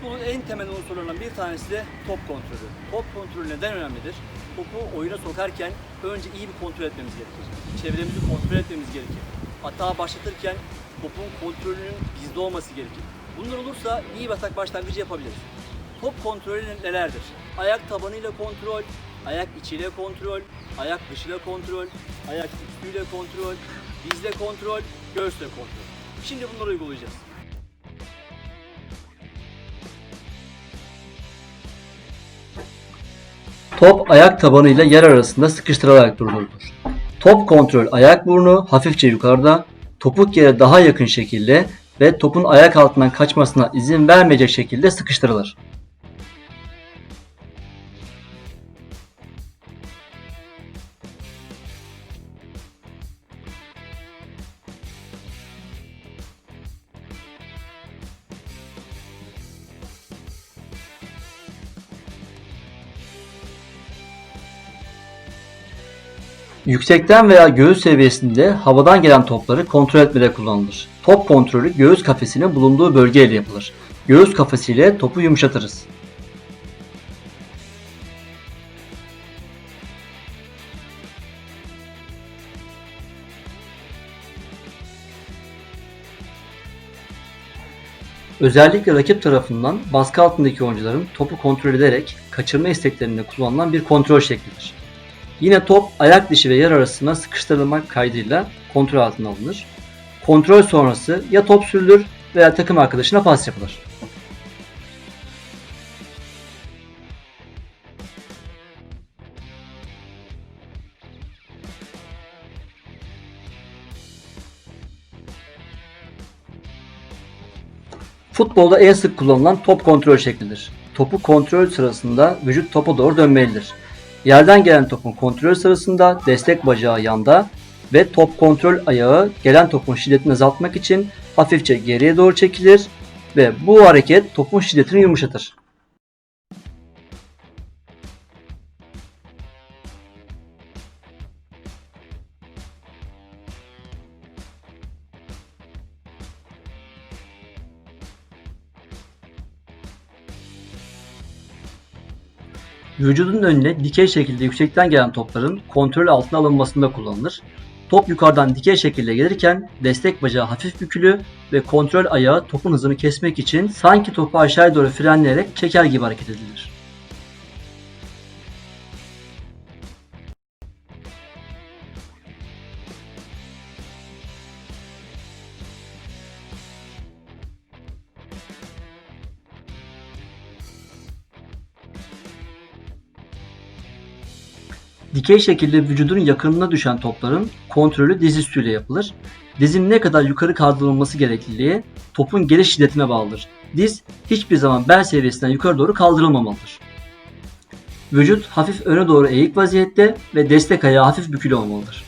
Futbolun en temel unsurlarından bir tanesi de top kontrolü. Top kontrolü neden önemlidir? Topu oyuna sokarken önce iyi bir kontrol etmemiz gerekir. Çevremizi kontrol etmemiz gerekir. Hata başlatırken topun kontrolünün bizde olması gerekir. Bunlar olursa iyi bir atak başlangıcı yapabiliriz. Top kontrolü nelerdir? Ayak tabanıyla kontrol, ayak içiyle kontrol, ayak dışıyla kontrol, ayak üstüyle kontrol, dizle kontrol, göğüsle kontrol. Şimdi bunları uygulayacağız. Top ayak tabanıyla yer arasında sıkıştırılarak durdurulur. Top kontrol ayak burnu hafifçe yukarıda, topuk yere daha yakın şekilde ve topun ayak altından kaçmasına izin vermeyecek şekilde sıkıştırılır. Yüksekten veya göğüs seviyesinde havadan gelen topları kontrol etmede kullanılır. Top kontrolü göğüs kafesinin bulunduğu bölgeyle yapılır. Göğüs kafesiyle topu yumuşatırız. Özellikle rakip tarafından baskı altındaki oyuncuların topu kontrol ederek kaçırma isteklerinde kullanılan bir kontrol şeklidir. Yine top ayak dışı ve yer arasına sıkıştırılmak kaydıyla kontrol altına alınır. Kontrol sonrası ya top sürülür veya takım arkadaşına pas yapılır. Futbolda en sık kullanılan top kontrol şeklidir. Topu kontrol sırasında vücut topa doğru dönmelidir. Yerden gelen topun kontrol sırasında destek bacağı yanda ve top kontrol ayağı gelen topun şiddetini azaltmak için hafifçe geriye doğru çekilir ve bu hareket topun şiddetini yumuşatır. Vücudun önüne dikey şekilde yüksekten gelen topların kontrol altına alınmasında kullanılır. Top yukarıdan dikey şekilde gelirken destek bacağı hafif bükülü ve kontrol ayağı topun hızını kesmek için sanki topu aşağıya doğru frenleyerek çeker gibi hareket edilir. Dikey şekilde vücudun yakınına düşen topların kontrolü diz üstüyle yapılır. Dizin ne kadar yukarı kaldırılması gerekliliği topun geliş şiddetine bağlıdır. Diz hiçbir zaman bel seviyesinden yukarı doğru kaldırılmamalıdır. Vücut hafif öne doğru eğik vaziyette ve destek ayağı hafif bükülü olmalıdır.